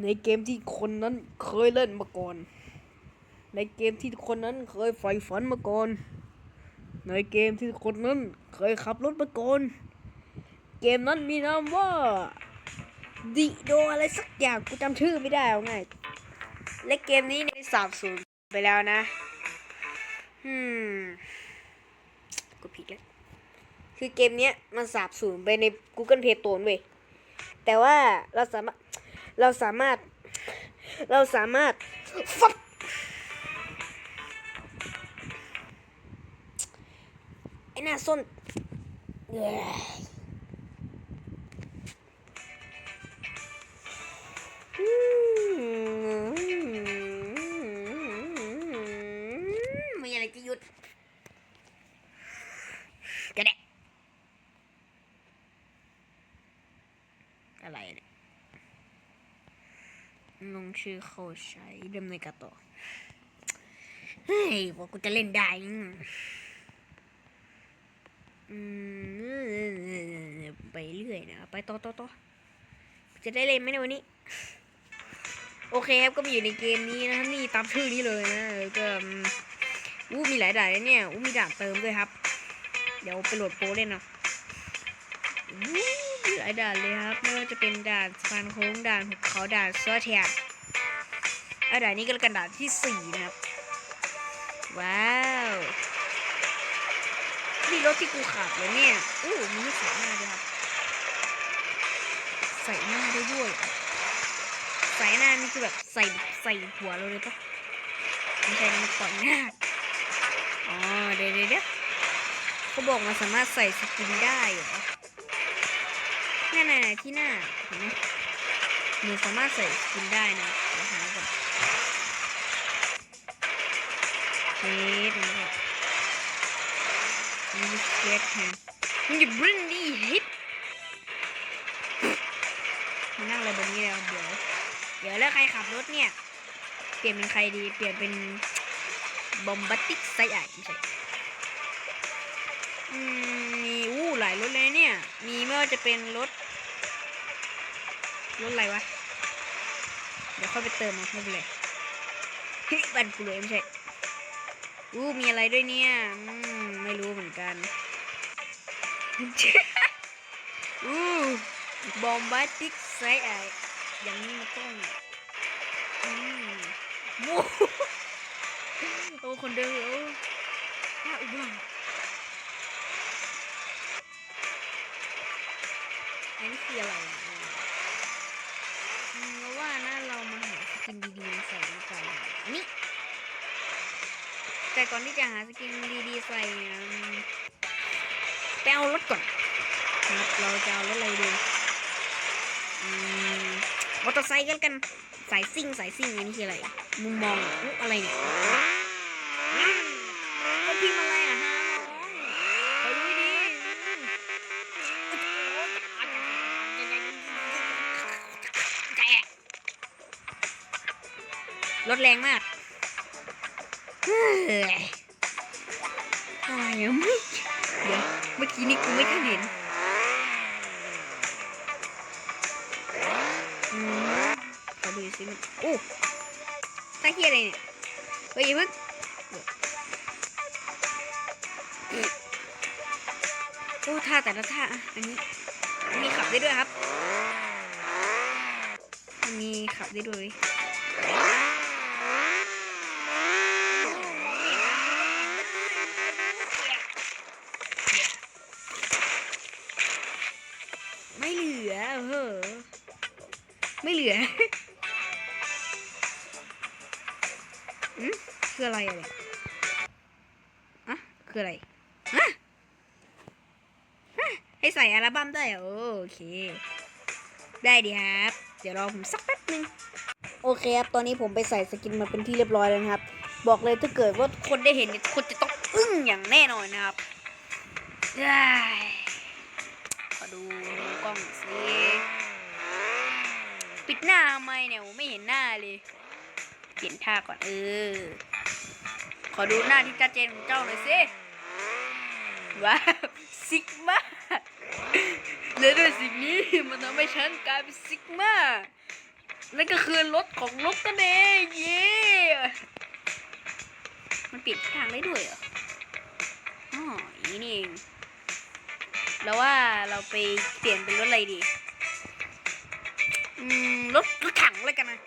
ในเกมที่คนนั้นเคยเล่นมาก่อน ในเกมที่คนนั้นเคยใฝ่ฝันมาก่อน ในเกมที่คนนั้นเคยขับรถมาก่อน เกมนั้นมีนามว่าดิโดอะไรสักอย่างกูจำชื่อไม่ได้เอาไงและเกมนี้ในสาบสูญไปแล้วนะอืมกูผิดแล้วคือเกมเนี้ยมันสาบสูญไปใน Google Play Store เว้ยแต่ว่าเราสามารถ เราสามารถ เราสามารถฟักไอ้หน้าส้น ชื่อเขาใช้ดำเนินการต่อเฮ้ยว่ากูจะเล่นได้อืมไปเรื่อยนะไปต่อต่อต่อจะได้เล่นไหมในวันนี้ โอเคครับก็มาอยู่ในเกมนี้นะครับนี่ตามชื่อนี้เลยนะแล้วก็อู้มีหลายด่านเนี่ยอู้มีด่านเติมด้วยครับ เดี๋ยวไปโหลดโปรเล่นเนาะอู้มีหลายด่านเลยครับไม่ว่าจะเป็นด่านสะพานโค้งด่านหุบเขาด่านซอแทก อะด่านนี้ก็กันด่านที่สี่นะครับ ว้าวนี่รถที่กูขับเลยเนี่ยอู้มีใส่หน้าด้วยครับ ใส่หน้าได้ด้วย ใส่หน้านี่คือแบบใส่ใส่หัวเราเลยปะไม่ใช่มันต่อยหน้า อ๋อเดี๋ยวเดี๋ยวเขาบอกมันสามารถใส่สกินได้เหรอหน้าไหนไหนที่หน้าเห็นไหมหนูสามารถใส่สกินได้นะ เทสแฮมมันจะบริ้นดีฮิตมานั่งอะไรบนนี้แล้วเดี๋ยว เดี๋ยวแล้วใครขับรถเนี่ย เปลี่ยนเป็นใครดี เปลี่ยนเป็นบอมบัติกไซไอไม่ใช่มมีอู้หลายรถเลยเนี่ย มีไม่ว่าจะเป็นรถ รถอะไรวะ เดี๋ยวเข้าไปเติมมาไม่เป็นไรเฮ้ยบันกูเลยไม่ใช่อู้มีอะไรด้วยเนี่ย อืม ไม่รู้เหมือนกัน อู้บอมบัติกไซไออย่างนี้มันต้องอืมโอ้โอ้คนเดินโอ้น่าอุบาทอันนี้คืออะไรอะอืมเราว่านะเรามาหาสกินดีๆใส่ดีกว่าอันนี้ แต่ก่อนที่จะหาสกินดีๆใส่เนี่ย ไปเอารถก่อนครับเราจะเอารถอะไรดีมอเตอร์ไซค์กันกันสายซิ่งสายซิ่งนนี้คืออะไร มุมมองอะไรเนี่ยก็พิมพ์อะไรอะฮะไปดูดีรถแรงมากเฮ้ยอะไรอะไม่เดี๋ยว มื่อกี้นี่กูไม่ทันเห็นขอดูสิมันโอ้ท่าเฮียอะไรเนี่ย เฮ้ยอย่าเพิ่งโอ้ท่าแต่ละท่าอันนี้ มีขับได้ด้วยครับ มีขับได้ด้วย ลืออืมคืออะไรอะเนี่ยอะคืออะไรฮะฮะให้ใส่อัลบั้มได้เหรอโอเค ได้ดีครับ เดี๋ยวรอผมสักแป๊บนึง โอเคครับ ตอนนี้ผมไปใส่สกินมาเป็นที่เรียบร้อยแล้วนะครับ บอกเลยถ้าเกิดว่าคนได้เห็นคนจะต้องอึ้งอย่างแน่นอนนะครับได้ขอดูกล้องสิ ปิดห น้าทำไมเนี่ยผมไม่เห็นหน้าเลย เปลี่ยนท่าก่อนเออ ขอดูหน้าที่ชัดเจนของเจ้าหน่อยสิ ว้าวซิกมาและด้วยสิ่งนี้มันทำให้ฉันกลายเป็นซิกมานั่นก็คือรถของนกนั่นเองเย้มันเปลี่ยนทิศทางได้ด้วยเหรออ๋ออีนี่เองแล้วว่าเราไปเปลี่ยนเป็นรถอะไรดี รถรถถังเลยกันนะ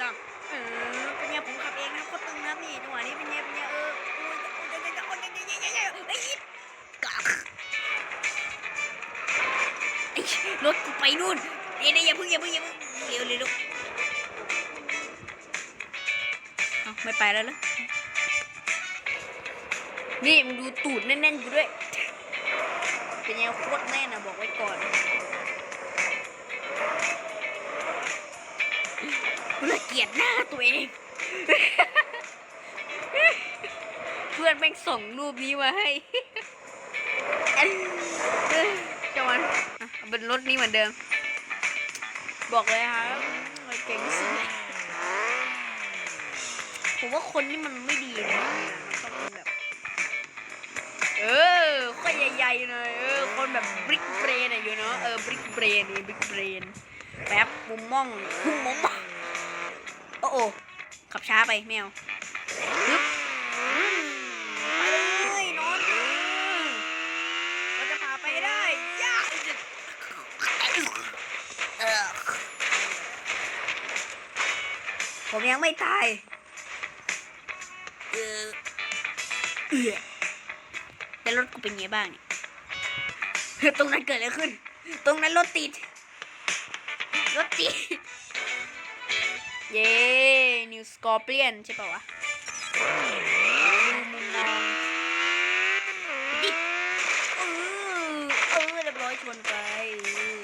จับเออเป็นไงผมขับเองนะโคตรตึงนะนี่จัวนี้เป็นไงเป็นไงเออรถไปนู่นเดี๋ยวอย่าเพิ่งอย่าเพิ่งอย่าเพิ่งเร็วเลยลูกไม่ไปแล้วเหรอ นี่มึงดูตูดแน่นๆกูด้วย เป็นไงโคตรแน่นอะบอกไว้ก่อนกูละเกียดหน้าตัวเอง เพื่อนแม่งส่งรูปนี้มาให้จังหวะเป็นรถนี้เหมือนเดิม บอกเลยครับเก่งที่สุดผมว่าคนนี่มันไม่ดีนะ อคนใหญ่ๆหน่อยเออคนแบบบริกเบรนอะอยู่เนาะเออบริกเบรนนี่บริกเบรนแป๊บมุมมองมุมมองโอ้โอขับช้าไปแมวปึ๊บไปเลยนอนเราจะพาไปได้ยาเออผมยังไม่ตายเออ แล้วรถกูเป็นไงบ้างเนี่ยตรงนั้นเกิดอะไรขึ้น ตรงนั้นรถติด รถติด เย้นิวสกอร์เปียนใช่ป่าวะดูมุมมองดิเออเออเรียบร้อยชนไปเออ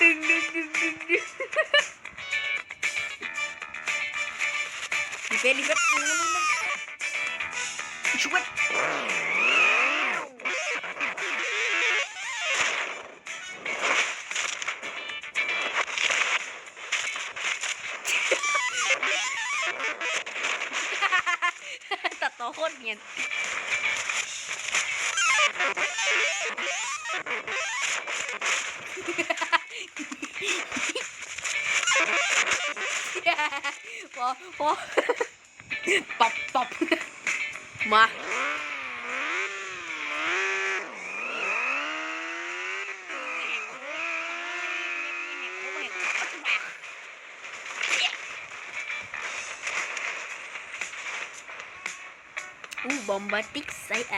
ตึงดึงดึงดึงดึง ดีเฟนดีเฟนช่วยตัดต่อโคตรเนียนพอพอ ตบตบมาอู้บอมบาติกไซไอ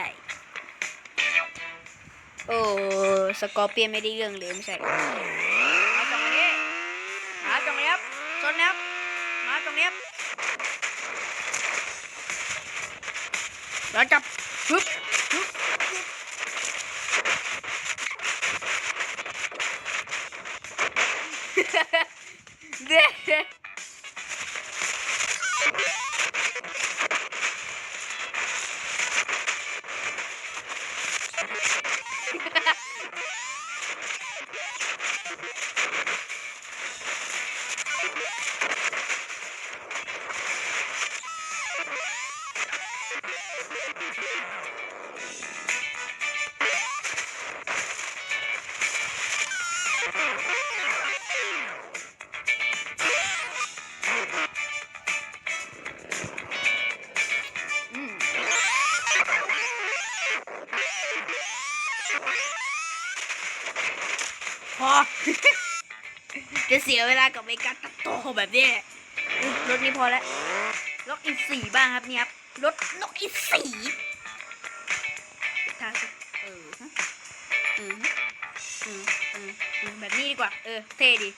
โอ้สกอร์เปียไม่ได้เรื่องเลยไม่ใช่มาตรงนี้มาตรงนี้ครับชนนะครับมาตรงนี้ แล้วกลับ ยเวลากับไอ้การตัดต่อแบบนี้รถนี้พอแล้วรถอีสีบ้างครับเนี่ยครับรถนกอีสีทางเออเออเออเออเออแบบนี้ดีกว่า เออ เท่ดี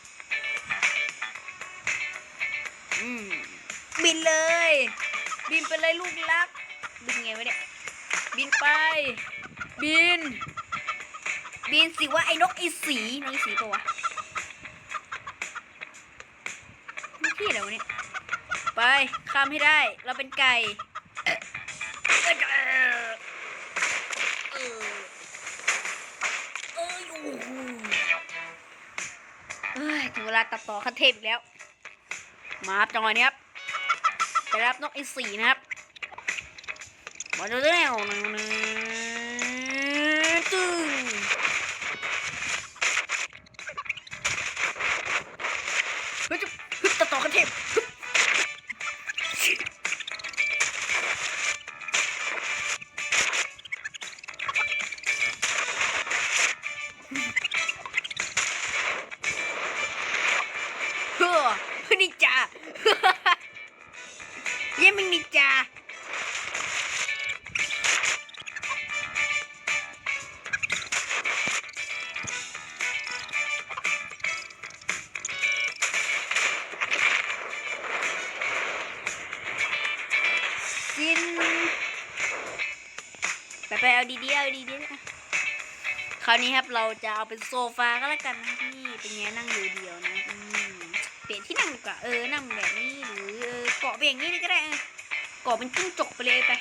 อืมบินเลย บินไปเลยลูกรัก บินไงวะเนี่ย บินไป บิน บินสิว่าไอ้นกอีสีนกอีสีปะวะ นี่พี่อวะเนี่ยไปข้ามให้ได้ เราเป็นไก่เอ่อเอ่เออเอ้ยโอ้โหเอ้ยถึงเวลาตัดต่อขั้นเทพอีกแล้ว มาครับจังหวะนี้ครับไปรับนกอีสีนะครับมาดูแล้วหนึ่งหนึ่ง ดีๆเอาดีๆคราวนี้ครับเราจะเอาเป็นโซฟาก็แล้วกันนะนี่เป็นไงนั่งอยู่เดียวนะเปลี่ยนที่นั่งดีกว่าเออนั่งแบบนี้หรือเออเกาะไปอย่างนี้เลยก็ได้เออเกาะเป็นจิ้งจกไปเลยไป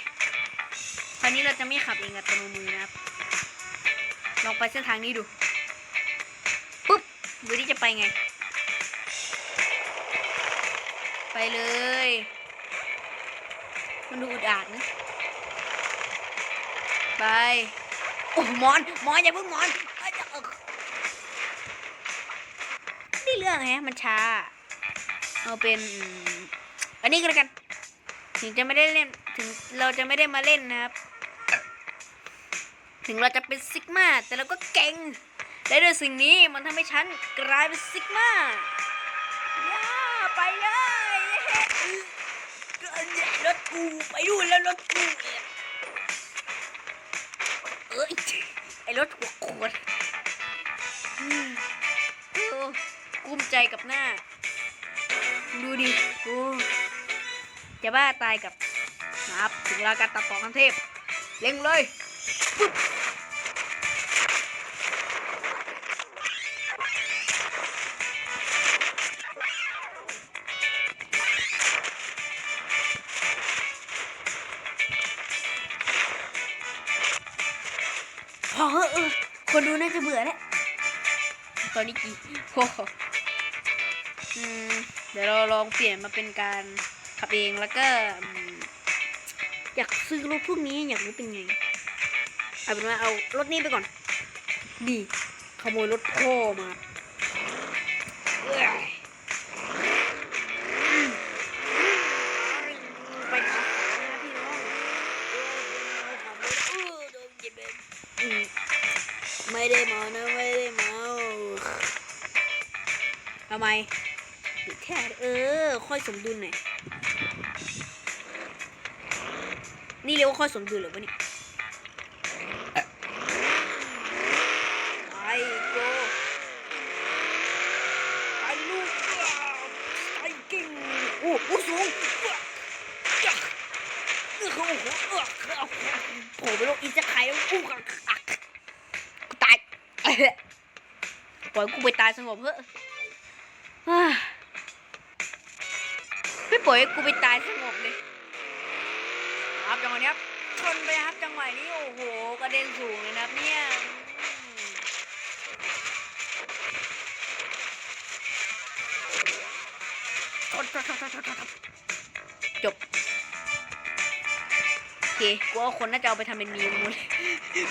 คราวนี้เราจะไม่ขับเองอัตโนมือนะครับลองไปเส้นทางนี้ดูปุ๊บดูที่จะไปไง ไปเลย มันดูอุดอาดนะ ไปโอ้หมอนหมอนอย่าเพิ่งหมอนนี่เรื่องไงมันช้าเอาเป็น อันนี้ก็แล้วกัน ถึงจะไม่ได้เล่นถึงเราจะไม่ได้มาเล่นนะครับ ถึงเราจะเป็นซิกมาแต่เราก็เก่งและด้วยสิ่งนี้มันทำให้ฉันกลายเป็นซิกมาย่าไปเลยรถกูไปดูแล้วรถกู เอ้ยไอรถหัวขวดอืมเออกุ้มใจกับหน้า ดูดิโอ้จะบ้าตายกับนะครับถึงเวลาการตัดต่อคันเทพ เล็งเลยปึ๊บ พอเออคนดูน่าจะเบื่อแล้วตอนนี้กี่โอ้โหอืมเดี๋ยวเราลองเปลี่ยนมาเป็นการขับเองแล้วก็ อยากซื้อรถพวกนี้อยากรู้เป็นไงเอาเป็นว่าเอารถนี้ไปก่อนดีขโมยรถพ่อมา แค่เออ ค่อยสมดุลหน่อยนี่เรียกว่าค่อยสมดุลหรือวะเนี่ยไปโกไปลูกไปกิ่งโอ้โหสูงจักเออโอ้โหเออโผล่ไปโลกอีจะไข่แล้วกูกักกูตายปล่อยกูไปตายสงบเถอะ ปล่อยให้กูไปตายสงบเลยครับจังหวะนี้ครับชนไปครับจังหวะนี้โอ้โหกระเด็นสูงเลยนะครับเนี่ยจบโอเคกูว่าคนน่าจะเอาไปทำเป็นมีมมดเลย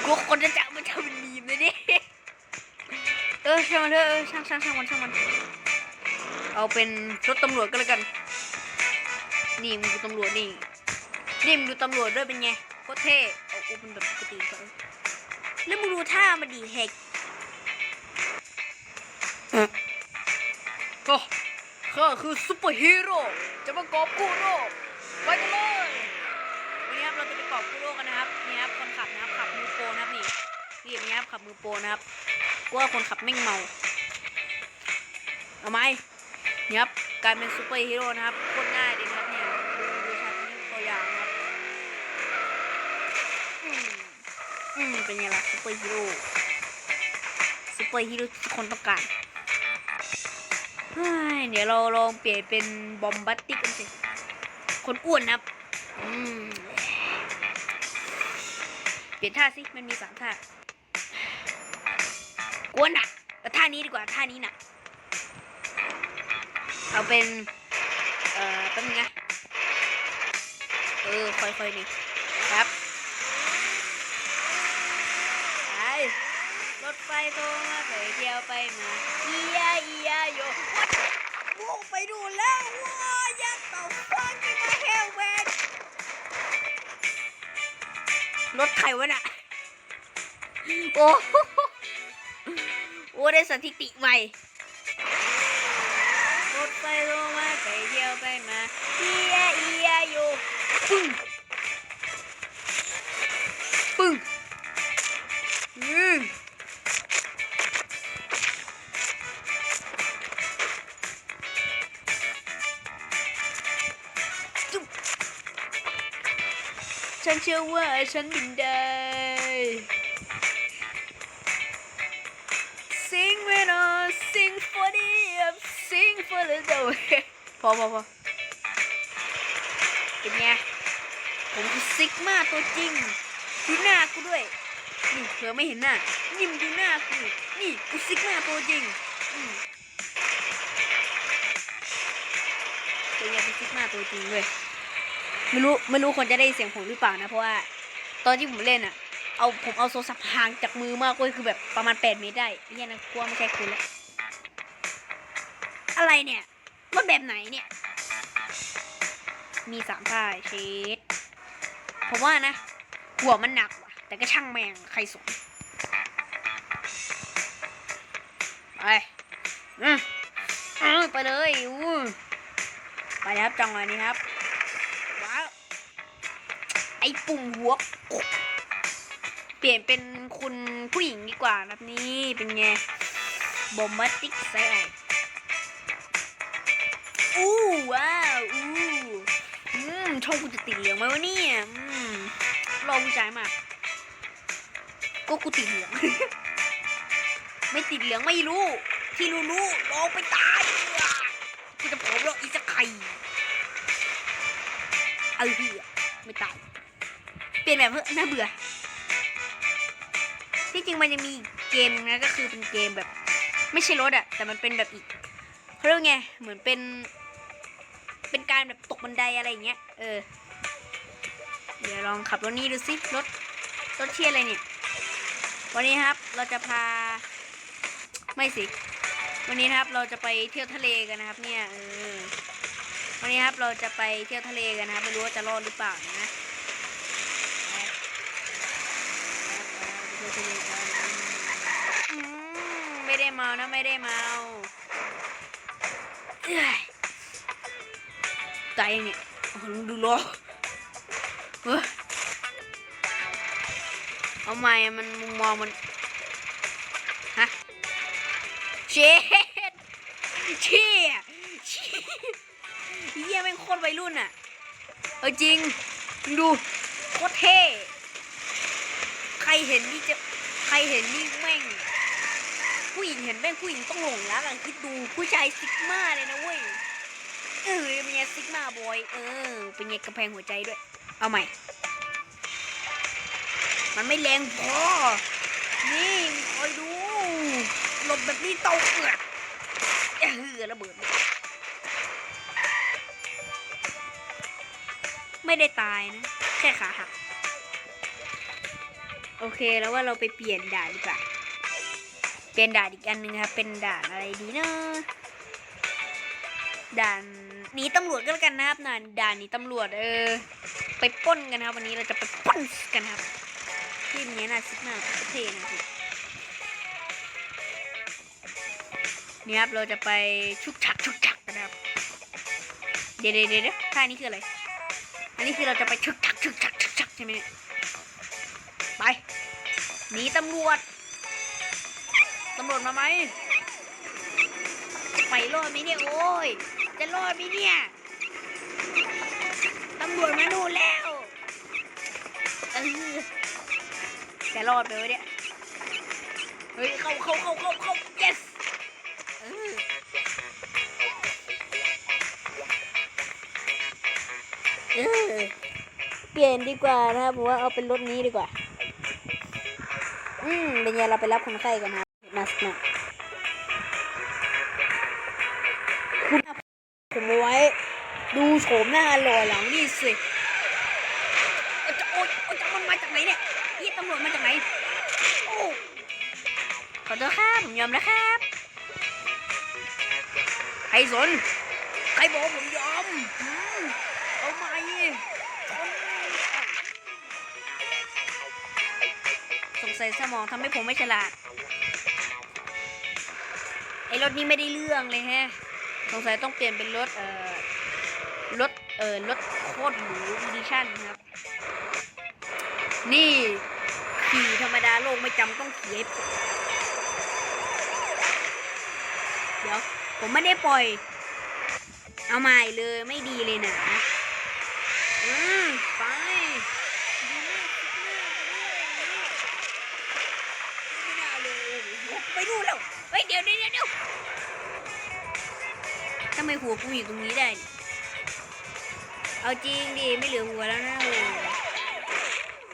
กูว่าคนน่าจะเอาไปทำเป็นมีมเลยดิเออช่างมันเถอะเอช่างช่างช่างมันช่างมัน เอาเป็นรถตำรวจก็แล้วกัน นี่มึงดูตำรวจนี่นี่มึงดูตำรวจด้วยเป็นไงโคตรเท่เอากูเป็นแบบปกติก็แล้วมึงดูท่ามันดีแหกก็ข้าคือซุปเปอร์ฮีโร่จะมากอบกู้โลกไปกันเลยวันนี้ครับเราจะไปกอบกู้โลกกันนะครับนี่ครับคนขับนะครับขับมือโปรนะครับนี่นี่อย่างนี้ครับขับมือโปรนะครับกูว่าคนขับแม่งเมาเอาไหมนี่ครับกลายเป็นซุปเปอร์ฮีโร่นะครับโคตรง่ายเลยนะครับเนี่ยดูดูชาตินี้ตัวอย่างนะครับอืม อืมเป็นไงล่ะซุปเปอร์ฮีโร่ซุปเปอร์ฮีโร่ที่ทุกคนต้องการเฮ้ยเดี๋ยวเราลองเปลี่ยนเป็นบอมบัตติกกันสิคนอ้วนนะครับอืมเปลี่ยนท่าสิมันมีสามท่ากวนหนักเอาท่านี้ดีกว่าท่านี้นักเอาเป็นเอ่อแป๊บนึงนะเออค่อยๆนี่ครับ ถ ไฟโทรมาไปเที่ยวไปมาอียาอียาโยโว้ไปดูแล้วว้ายักษ์ต่อฟังกินมาแค่แวนรถใครวะน่ะโอ้โหโอ้ได้สถิติใหม่รถไฟโทรมาไปเที่ยวไปมาอียาอียาโยปึ้ง ฉันเชื่อว่าฉันบินได้ Sing when I sing for the up sing for the dough พอพอพอเป็นไง ผมคือซิกมาตัวจริง ดูหน้ากูด้วย นี่เธอไม่เห็นหน้านี่มดูหน้ากู นี่กูซิกมาตัวจริงเป็นไงเป็นซิกมาตัวจริงเว้ย ไม่รู้ไม่รู้คนจะได้เสียงผมหรือเปล่านะ เพราะว่า ตอนที่ผมเล่นอะเอาผมเอาโซศัพท์ห่างจากมือมากเว้ยคือแบบประมาณ 8 เมตรได้เฮียนะกลัวไม่ใช่คุณแล้วอะไรเนี่ยรถแบบไหนเนี่ย มีสามท่าเชดผมว่านะ หัวมันหนักว่ะ แต่ก็ช่างแมงใครสนไปอืมอืมไปเลยอู้ไปครับจังหวะนี้ครับ ไอ้ปุ่มหัว เปลี่ยนเป็นคุณผู้หญิงดีกว่าแบบนี้เป็นไงบอมบัสติกไซไออู้ว้าวอู้อืมช่องกูจะติดเหลืองไหมวะเนี่ยอืมรอผู้ชายมากก็กูติดเหลือง ไม่ติดเหลืองไม่รู้ ที่รู้รู้ลองไปตายกูจะผอมแล้วอีสไข่เออเหี้ยไม่ตาย เปลี่ยนแบบเพื่อน่าเบื่อ ที่จริงมันยังมีเกมนะก็คือเป็นเกมแบบ ไม่ใช่รถอะแต่มันเป็นแบบอีกเขาเรียกไงเหมือนเป็น เป็นการแบบตกบันไดอะไรอย่างเงี้ยเออเดี๋ยวลองขับรถนี้ดูสิรถรถเที่ยอะไรเนี่ยวันนี้ครับเราจะพาไม่สิ วันนี้นะครับเราจะไปเที่ยวทะเลกันนะครับ เนี่ยเออวันนี้ครับเราจะไปเที่ยวทะเลกันนะครับไม่รู้ว่าจะรอดหรือเปล่านะ ไม่ได้เมานะไม่ได้เมาเอ้ยตายยังเนี่ยดูล้อเอาม่มันมุมมองมัน ฮะ เช็ดเชี่ยเชี่ยเยี่ยแม่งโคตรวัยรุ่นอะ เออจริงมึงดูโคตรเท่ ใครเห็นนี่จะ ใครเห็นนี่ ผู้หญิงเห็นแม่งผู้หญิงต้องหลงรักอะคิดดูผู้ชายซิกมาเลยนะเว้ยเออเป็นไงซิกมาบอยเออ เป็นไงกระแพงหัวใจด้วย เอาใหม่ มันไม่แรงพอ นี่คอยดูหลบแบบนี้เตาเอือดเออระเบิด ไม่ได้ตายนะ แค่ขาหัก โอเคแล้วว่าเราไปเปลี่ยนด่านดีกว่า เปลี่ยนด่านอีกอันหนึ่งครับ เป็นด่านอะไรดีนะด่านหนีตำรวจก็แล้วกันนะครับด่านด่านหนีตำรวจเออ ไปป้นกันนะครับ วันนี้เราจะไปป้นกันครับที่นี้น่าซิกมากประเทศนะครับนี่ครับเราจะไปชุกชักชุกชักกันนะครับเดี๋ยวเดี๋ยวเดี๋ยวท่านี้คืออะไร อันนี้คือเราจะไปชุกชักชุกชักชุกชักใช่ไหมไปหนีตำรวจำรวจมาไหมไปรอดไหมเนี่ยโอ้ย จะรอดไหมเนี่ยตำรวจมาดูนแล้วเออจะรอดไปวะเนี่ยเฮ้ยเข้าเข้าเข้าเข้าเข้า yes เออเออเปลี่ยนดีกว่านะครับผมว่าเอาเป็นรถนี้ดีกว่า อืมเป็นไงเราไปรับคนไข้กันนะ นักนะคุณผมเอาไว้ ดูโฉมหน้าหล่อหลังนี่สิโอ้จะโอ๊ยจะมันมาจากไหนเนี่ยนี่ตำรวจมาจากไหน โอ้ขอโทษครับผมยอมแล้วครับ ใครสน ใครบอกผมยอม เอาไหมสงสัยสมองทำให้ผมไม่ฉลาด อ้รถนี้ไม่ได้เรื่องเลยแฮะ สงสัยต้องเปลี่ยนเป็นรถเอ่อรถเอ่อรถโคตรหรูอีดิชั่นครับ นี่ขี่ธรรมดาโลกไม่จำต้องขี่ให้เดี๋ยว ผมไม่ได้ปล่อย เอาใหม่เลยไม่ดีเลยนะอืมไปดูหน้าคิดหน้าไปด้วยไม่น่าเลยโอ้โหไปดูนแล้ว เฮ้ยเดี๋ยวเดี๋ยวเดี๋ยวทำไมหัวกูอยู่ตรงนี้ได้ เอาจริงดิไม่เหลือหัวแล้วนะ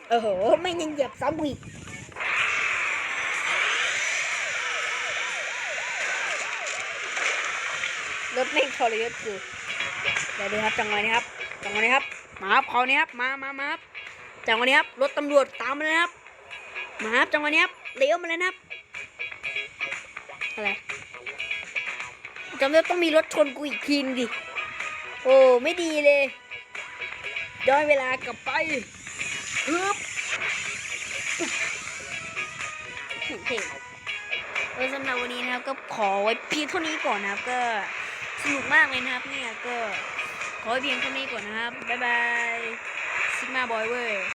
โอ้โหไม่ยังเหยียบซ้ำอีกรถไม่ทรยศกูเดี๋ยวดูครับจังหวะนี้ครับจังหวะนี้ครับ มาครับเขานี้ครับมามามาครับจังหวะนี้ครับรถตำรวจตามมาเลยครับมาครับจังหวะนี้ครับเลี้ยวมาเลยนะครับ อะไรจำเป็นต้องมีรถชนกูอีกทีนดิ โอ้ไม่ดีเลยย้อนเวลากลับไปฮึบโอเคเออสำหรับวันนี้นะครับก็ขอไว้เพียงเท่านี้ก่อนนะครับ ก็สนุกมากเลยนะครับ เนี่ยก็ขอไว้เพียงเท่านี้ก่อนนะครับ บ๊ายบายซิกมาบอยเว้ย